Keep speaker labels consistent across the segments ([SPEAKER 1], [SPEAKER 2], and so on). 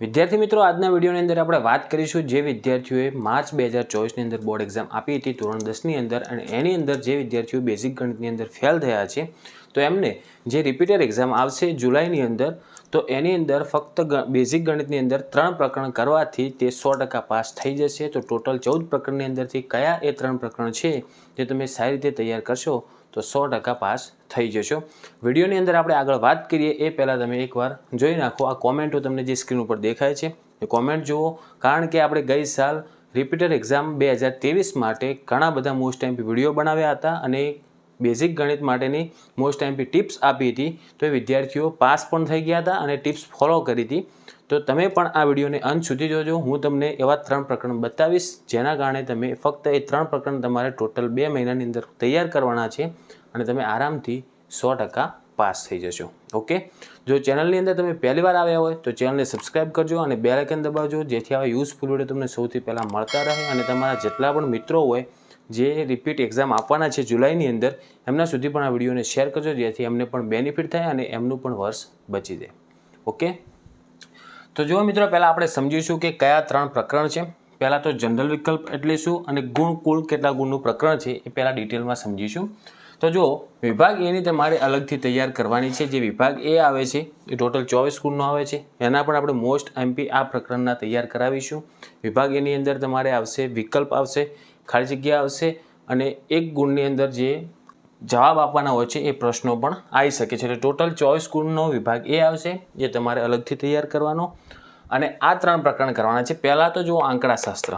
[SPEAKER 1] વિદ્યાર્થી મિત્રો, આજના વિડીયોની અંદર આપણે વાત કરીશું જે વિદ્યાર્થીઓએ માર્ચ બે હજાર ચોવીસની અંદર બોર્ડ એક્ઝામ આપી હતી ધોરણ દસની અંદર અને એની અંદર જે વિદ્યાર્થીઓ બેઝિક ગણિતની અંદર ફેલ થયા છે, તો એમને જે રિપીટર એક્ઝામ આવશે જુલાઈની અંદર, તો એની અંદર ફક્ત બેઝિક ગણિતની અંદર ત્રણ પ્રકરણ કરવાથી તે સો ટકા પાસ થઈ જશે. તો ટોટલ ચૌદ પ્રકરણની અંદરથી કયા એ ત્રણ પ્રકરણ છે જે તમે સારી રીતે તૈયાર કરશો. તો સો ટકા પાસ થઈ જશો. વિડીયોની અંદર આપણે આગળ વાત કરીએ, એ પહેલાં તમે એકવાર જોઈ નાખો. આ કોમેન્ટો તમને જે સ્ક્રીન ઉપર દેખાય છે, એ કોમેન્ટ જુઓ. કારણ કે આપણે ગઈ સાલ રિપીટર એક્ઝામ બે હજાર ત્રેવીસ માટે ઘણા બધા મોસ્ટ ટાઈમ વીડિયો બનાવ્યા હતા અને બેઝિક ગણિત માટેની મોસ્ટ ટાઈમ ટિપ્સ આપી હતી. તો એ વિદ્યાર્થીઓ પાસ પણ થઈ ગયા હતા અને ટિપ્સ ફોલો કરી હતી. તો તમે પણ આ વિડીયોને અંત સુધી જોજો. હું તમને એવા ત્રણ પ્રકરણ બતાવીશ, જેના કારણે તમે ફક્ત એ ત્રણ પ્રકરણ તમારે ટોટલ બે મહિનાની અંદર તૈયાર કરવાના છે અને તમે આરામથી સો ટકા પાસ થઈ જશો. ઓકે? જો ચેનલની અંદર તમે પહેલી વાર આવ્યા હોય, તો ચેનલને સબસ્ક્રાઇબ કરજો અને બે આઇકન દબાવજો, જેથી આવા યુઝફુલ વીડિયો તમને સૌથી પહેલાં મળતા રહે અને તમારા જેટલા પણ મિત્રો હોય જે રિપીટ એક્ઝામ આપવાના છે જુલાઈની અંદર, એમના સુધી પણ આ વિડીયોને શેર કરજો, જેથી એમને પણ બેનિફિટ થાય અને એમનું પણ વર્ષ બચી જાય. ઓકે તો જુઓ મિત્રો, પહેલાં આપણે સમજીશું કે કયા ત્રણ પ્રકરણ છે. પહેલાં તો જનરલ વિકલ્પ એટલે શું અને ગુણ કુલ કેટલા ગુણનું પ્રકરણ છે એ પહેલાં ડિટેલમાં સમજીશું. તો જો વિભાગ એની તમારે અલગથી તૈયાર કરવાની છે. જે વિભાગ એ આવે છે, એ ટોટલ ચોવીસ ગુણનો આવે છે. એના પણ આપણે મોસ્ટ એમપી આ પ્રકરણના તૈયાર કરાવીશું. વિભાગ એની અંદર તમારે આવશે, વિકલ્પ આવશે. ખાલી જગ્યા આવશે અને એક ગુણની અંદર જે જવાબ આપવાના હોય છે એ પ્રશ્નો પણ આવી શકે છે. એટલે ટોટલ ચોવીસ ગુણનો વિભાગ એ આવશે, જે તમારે અલગથી તૈયાર કરવાનો. અને આ ત્રણ પ્રકરણ કરવાના છે. પહેલાં તો જુઓ આંકડાશાસ્ત્ર.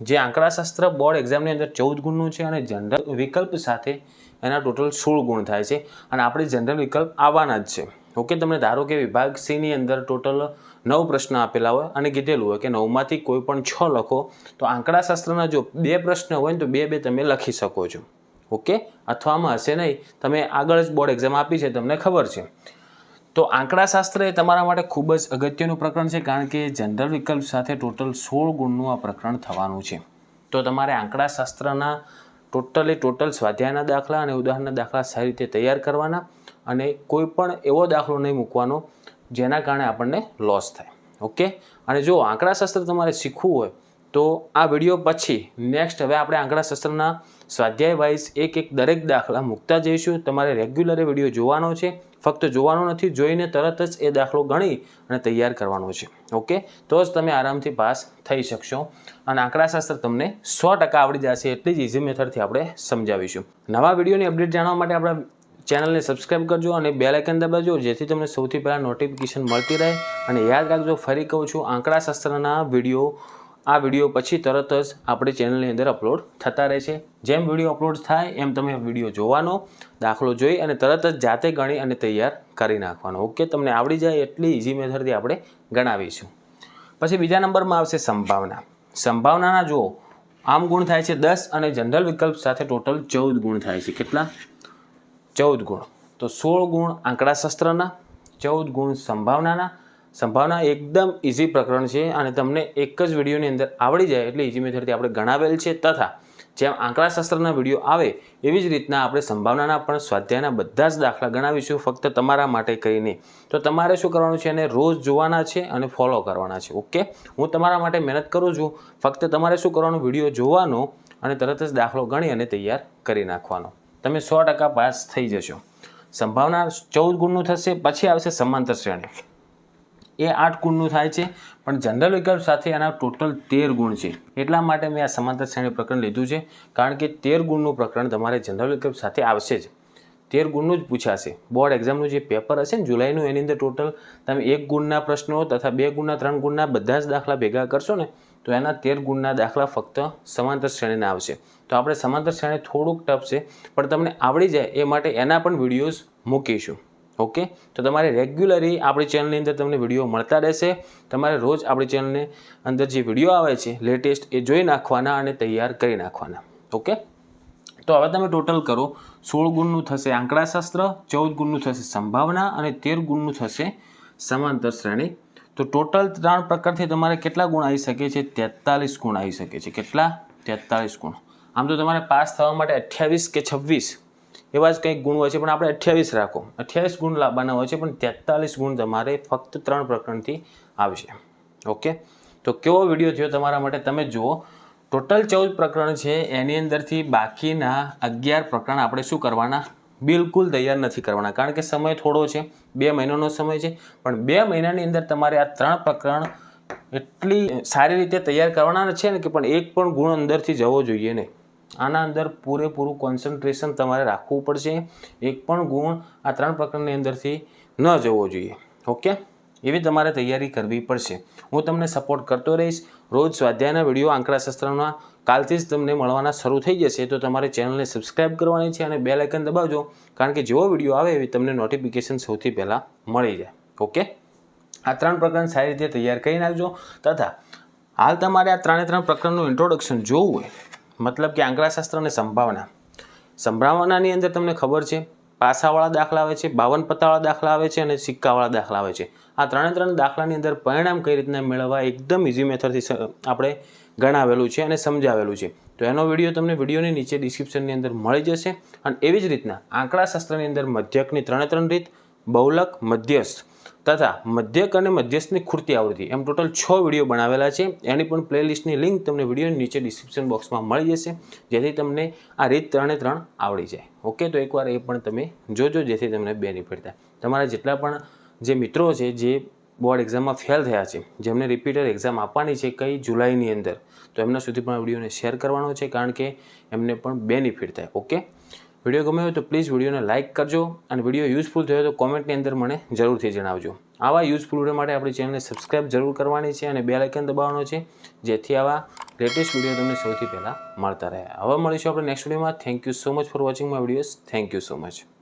[SPEAKER 1] જે આંકડાશાસ્ત્ર બોર્ડ એક્ઝામની અંદર ચૌદ ગુણનું છે અને જનરલ વિકલ્પ સાથે એના ટોટલ સોળ ગુણ થાય છે. અને આપણે જનરલ વિકલ્પ આવવાના જ છે. ઓકે તમને ધારો કે વિભાગ સીની અંદર ટોટલ નવ પ્રશ્ન આપેલા હોય અને કીધેલું હોય કે નવમાંથી કોઈ પણ છ લખો, તો આંકડાશાસ્ત્રના જો બે પ્રશ્ન હોય ને તો બે બે તમે લખી શકો છો. ઓકે? અથવામાં હશે નહીં. તમે આગળ જ બોર્ડ એક્ઝામ આપી છે, તમને ખબર છે. તો આંકડાશાસ્ત્ર એ તમારા માટે ખૂબ જ અગત્યનું પ્રકરણ છે, કારણ કે જનરલ વિકલ્પ સાથે ટોટલ સોળ ગુણનું આ પ્રકરણ થવાનું છે. તો તમારે આંકડાશાસ્ત્રના ટોટલી ટોટલ સ્વાધ્યાયના દાખલા અને ઉદાહરણના દાખલા સારી રીતે તૈયાર કરવાના. અને કોઈ પણ એવો દાખલો નહીં મૂકવાનો જેના કારણે આપણને લોસ થાય. ઓકે અને જો આંકડાશાસ્ત્ર તમારે શીખવું હોય, તો આ વીડિયો પછી નેક્સ્ટ હવે આપણે આંકડાશાસ્ત્રના સ્વાધ્યાય વાઇઝ એક એક દરેક દાખલા મૂકતા જઈશું. તમારે રેગ્યુલર વીડિયો જોવાનો છે. ફક્ત જોવાનો નથી, જોઈને તરત જ એ દાખલો ગણી અને તૈયાર કરવાનો છે. ઓકે તો જ તમે આરામથી પાસ થઈ શકશો. અને આંકડાશાસ્ત્ર તમને સો ટકા આવડી જશે, એટલી જ ઇઝી મેથડથી આપણે સમજાવીશું. નવા વિડીયોની અપડેટ જાણવા માટે આપણા ચેનલને સબસ્ક્રાઈબ કરજો અને બે લાઇકન દબાવજો, જેથી તમને સૌથી પહેલાં નોટિફિકેશન મળતી રહે. અને યાદ રાખજો, ફરી કહું છું આંકડાશાસ્ત્રના વીડિયો, આ વીડિયો પછી તરત જ આપણે ચેનલની અંદર અપલોડ થતા રહે છે જેમ વીડિયો અપલોડ થાય, એમ તમે વીડિયો જોવાનો, દાખલો જોઈ અને તરત જ જાતે ગણી અને તૈયાર કરી નાખવાનો. ઓકે, તમને આવડી જાય એટલી ઇઝી મેથડથી આપણે ગણાવીશું. પછી બીજા નંબરમાં આવશે સંભાવના. સંભાવનાના જુઓ, આમ ગુણ થાય છે દસ અને જનરલ વિકલ્પ સાથે ટોટલ ચૌદ ગુણ થાય છે. કેટલા? ચૌદ ગુણ. તો સોળ ગુણ આંકડાશાસ્ત્રના, ચૌદ ગુણ સંભાવનાના. સંભાવના એકદમ ઇઝી પ્રકરણ છે અને તમને એક જ વિડીયોની અંદર આવડી જાય એટલે ઇઝી મેથડથી આપણે ગણાવેલ છે તથા જેમ આંકડાશાસ્ત્રના વીડિયો આવે એવી જ રીતના આપણે સંભાવનાના પણ સ્વાધ્યાયના બધા જ દાખલા ગણાવીશું ફક્ત તમારા માટે કરીને. તો તમારે શું કરવાનું છે એને રોજ જોવાના છે અને ફોલો કરવાના છે. ઓકે? હું તમારા માટે મહેનત કરું છું. ફક્ત તમારે શું કરવાનું, વીડિયો જોવાનો અને તરત જ દાખલો ગણી અને તૈયાર કરી નાખવાનો. તમે સો ટકા પાસ થઈ જશો. સંભાવના ચૌદ ગુણનું થશે, પછી આવશે સમાંતર શ્રેણી. એ આઠ ગુણનું થાય છે, પણ જનરલ વિકલ્પ સાથે એના ટોટલ તેર ગુણ છે. એટલા માટે મેં આ સમાંતર શ્રેણી પ્રકરણ લીધું છે, કારણ કે તેર ગુણનું પ્રકરણ તમારે જનરલ વિકલ્પ સાથે આવશે જ. તેર ગુણનું જ પૂછાશે. બોર્ડ એક્ઝામનું જે પેપર હશે ને, જુલાઈનું, એની અંદર ટોટલ તમે એક ગુણના પ્રશ્નો તથા બે ગુણના, ત્રણ ગુણના બધા જ દાખલા ભેગા કરશો ને તો એના તેર ગુણના દાખલા ફક્ત સમાંતર શ્રેણીના આવશે. તો આપણે સમાંતર શ્રેણી થોડુંક ટફ છે, પણ તમને આવડી જાય એ માટે એના પણ વિડીયોઝ મૂકીશું. ઓકે? તો તમારે રેગ્યુલરી આપણી ચેનલની અંદર તમને વીડિયો મળતા રહેશે. તમારે રોજ આપણી ચેનલની અંદર જે વીડિયો આવે છે, લેટેસ્ટ, એ જોઈ નાખવાના અને તૈયાર કરી નાખવાના. ઓકે? તો હવે તમે ટોટલ કરો. સોળ ગુણનું થશે આંકડાશાસ્ત્ર, ચૌદ ગુણનું થશે સંભાવના અને તેર ગુણનું થશે સમાંતર શ્રેણી તો ટોટલ ત્રણ પ્રકારથી તમારે કેટલા ગુણ આવી શકે છે? તેતાલીસ ગુણ આવી શકે છે. કેટલા? તેતાલીસ ગુણ. આમ તો તમારે પાસ થવા માટે અઠ્યાવીસ કે છવ્વીસ એવા જ કંઈક ગુણ હોય છે, પણ આપણે અઠ્યાવીસ રાખો. અઠ્યાવીસ ગુણ લાવવાના હોય છે, પણ તેતાલીસ ગુણ તમારે ફક્ત ત્રણ પ્રકરણથી આવશે ઓકે? તો કેવો વીડિયો થયો તમારા માટે? તમે જુઓ. ટોટલ ચૌદ પ્રકરણ છે. એની અંદરથી બાકીના અગિયાર પ્રકરણ આપણે શું કરવાના? બિલકુલ તૈયાર નથી કરવાના. કારણ કે સમય થોડો છે, બે મહિનાનો સમય છે, પણ બે મહિનાની અંદર તમારે આ ત્રણ પ્રકરણ એટલી સારી રીતે તૈયાર કરવાના છે ને કે પણ એક પણ ગુણ અંદરથી જવો જોઈએ નહીં. આના અંદર પૂરેપૂરું કોન્સન્ટ્રેશન તમારે રાખવું પડશે. એક પણ ગુણ આ ત્રણ પ્રકરણની અંદરથી ન જવો જોઈએ. ઓકે એવી તમારે તૈયારી કરવી પડશે. હું તમને સપોર્ટ કરતો રહીશ. રોજ સ્વાધ્યાયના વીડિયો આંકડાશાસ્ત્રના કાલથી જ તમને મળવાના શરૂ થઈ જશે, તો તમારે ચેનલને સબસ્ક્રાઇબ કરવાની છે અને બેલ આઇકન દબાવજો, કારણ કે જેવો વીડિયો આવે એવી તમને નોટિફિકેશન સૌથી પહેલાં મળી જાય. ઓકે આ ત્રણ પ્રકરણ સારી રીતે તૈયાર કરી નાખજો. તથા, હાલ તમારે આ ત્રણે ત્રણ પ્રકરણનું ઇન્ટ્રોડક્શન જોવું હોય, મતલબ કે આંકડાશાસ્ત્ર અને સંભાવના. સંભાવનાની અંદર તમને ખબર છે પાસાવાળા દાખલા આવે છે, બાવન પત્તાવાળા દાખલા આવે છે અને સિક્કાવાળા દાખલા આવે છે. આ ત્રણે ત્રણ દાખલાની અંદર પરિણામ કઈ રીતના મેળવવા એકદમ ઇઝી મેથડથી આપણે ગણાવેલું છે અને સમજાવેલું છે. તો એનો વીડિયો તમને વિડીયોની નીચે ડિસ્ક્રિપ્શનની અંદર મળી જશે અને એવી જ રીતના આંકડાશાસ્ત્રની અંદર મધ્યકની ત્રણે ત્રણ રીત, બહુલક, મધ્યસ્થ. તથા મધ્યક અને મધ્યસ્થની ખૂટતી આવૃત્તિ. એમ ટોટલ છ વીડિયો બનાવેલા છે. એની પણ પ્લેલિસ્ટની લિંક તમને વિડીયોની નીચે ડિસ્ક્રિપ્શન બોક્સમાં મળી જશે, જેથી તમને આ રીત ત્રણે ત્રણ આવડી જાય. ઓકે તો એકવાર એ પણ તમે જોજો, જેથી તમને બેનિફિટ થાય તમારા જેટલા પણ જે મિત્રો છે, જે બોર્ડ એક્ઝામમાં ફેલ થયા છે, જેમને રિપીટર એક્ઝામ આપવાની છે કઈ જુલાઈની અંદર, તો એમના સુધી પણ આ વિડીયોને શેર કરવાનો છે, કારણ કે એમને પણ બેનિફિટ થાય. ઓકે વીડિયો ગમ્યો હોય તો પ્લીઝ વિડીયોને લાઇક કરજો અને વીડિયો યુઝફુલ થયો તો કોમેન્ટની અંદર મને જરૂરથી જણાવજો. આવા યુઝફુલ વીડિયો માટે આપણી ચેનલને સબસ્ક્રાઇબ જરૂર કરવાની છે અને બેલ આઇકન દબાવવાનો છે, જેથી આવા લેટેસ્ટ વીડિયો તમને સૌથી પહેલાં મળતા રહે. હવે મળીશું આપણે નેક્સ્ટ વિડીયોમાં. Thank you so much for watching my videos thank you so much